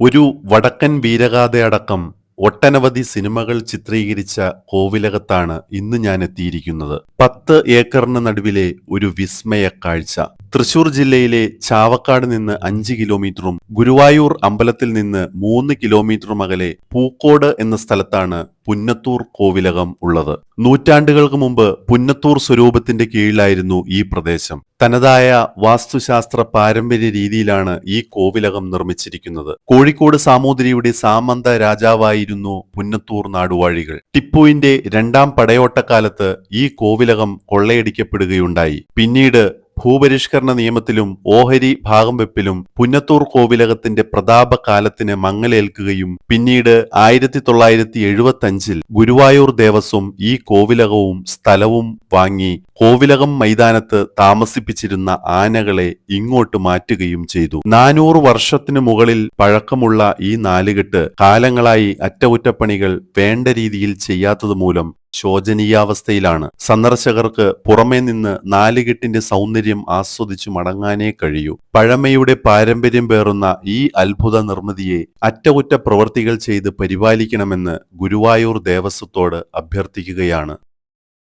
ഒരു വടക്കൻ വീരഗാഥയടക്കം ഒട്ടനവധി സിനിമകൾ ചിത്രീകരിച്ച കോവിലകത്താണ് ഇന്ന് ഞാൻ എത്തിയിരിക്കുന്നത്. പത്ത് ഏക്കറിന് നടുവിലെ ഒരു വിസ്മയ കാഴ്ച. തൃശൂർ ജില്ലയിലെ ചാവക്കാട് നിന്ന് അഞ്ച് കിലോമീറ്ററും ഗുരുവായൂർ അമ്പലത്തിൽ നിന്ന് മൂന്ന് കിലോമീറ്ററും അകലെ പൂക്കോട് എന്ന സ്ഥലത്താണ് പുന്നത്തൂർ കോവിലകം ഉള്ളത്. നൂറ്റാണ്ടുകൾക്ക് മുമ്പ് പുന്നത്തൂർ സ്വരൂപത്തിന്റെ കീഴിലായിരുന്നു ഈ പ്രദേശം. തനതായ വാസ്തുശാസ്ത്ര പാരമ്പര്യ രീതിയിലാണ് ഈ കോവിലകം നിർമ്മിച്ചിരിക്കുന്നത്. കോഴിക്കോട് സാമൂതിരിയുടെ സാമന്ത രാജാവായിരുന്നു പുന്നത്തൂർ നാടുവാഴികൾ. ടിപ്പുവിന്റെ രണ്ടാം പടയോട്ടക്കാലത്ത് ഈ കോവിലകം കൊള്ളയടിക്കപ്പെടുകയുണ്ടായി. പിന്നീട് ഭൂപരിഷ്കരണ നിയമത്തിലും ഓഹരി ഭാഗം വെപ്പിലും പുന്നത്തൂർ കോവിലകത്തിന്റെ പ്രതാപകാലത്തിന് മങ്ങലേൽക്കുകയും പിന്നീട് ആയിരത്തി തൊള്ളായിരത്തി എഴുപത്തി അഞ്ചിൽ ഗുരുവായൂർ ദേവസ്വം ഈ കോവിലകവും സ്ഥലവും വാങ്ങി കോവിലകം മൈതാനത്ത് താമസിപ്പിച്ചിരുന്ന ആനകളെ ഇങ്ങോട്ട് മാറ്റുകയും ചെയ്തു. നാനൂറ് വർഷത്തിനു മുകളിൽ പഴക്കമുള്ള ഈ നാലുകെട്ട് കാലങ്ങളായി അറ്റകുറ്റപ്പണികൾ വേണ്ട രീതിയിൽ ചെയ്യാത്തത് മൂലം ശോചനീയാവസ്ഥയിലാണ്. സന്ദർശകർക്ക് പുറമേ നിന്ന് നാലുകെട്ടിന്റെ സൗന്ദര്യം ആസ്വദിച്ചു മടങ്ങാനേ കഴിയൂ. പഴമയുടെ പാരമ്പര്യം പേറുന്ന ഈ അത്ഭുത നിർമ്മിതിയെ അറ്റകുറ്റ പ്രവൃത്തികൾ ചെയ്ത് പരിപാലിക്കണമെന്ന് ഗുരുവായൂർ ദേവസ്വത്തോട് അഭ്യർത്ഥിക്കുകയാണ്.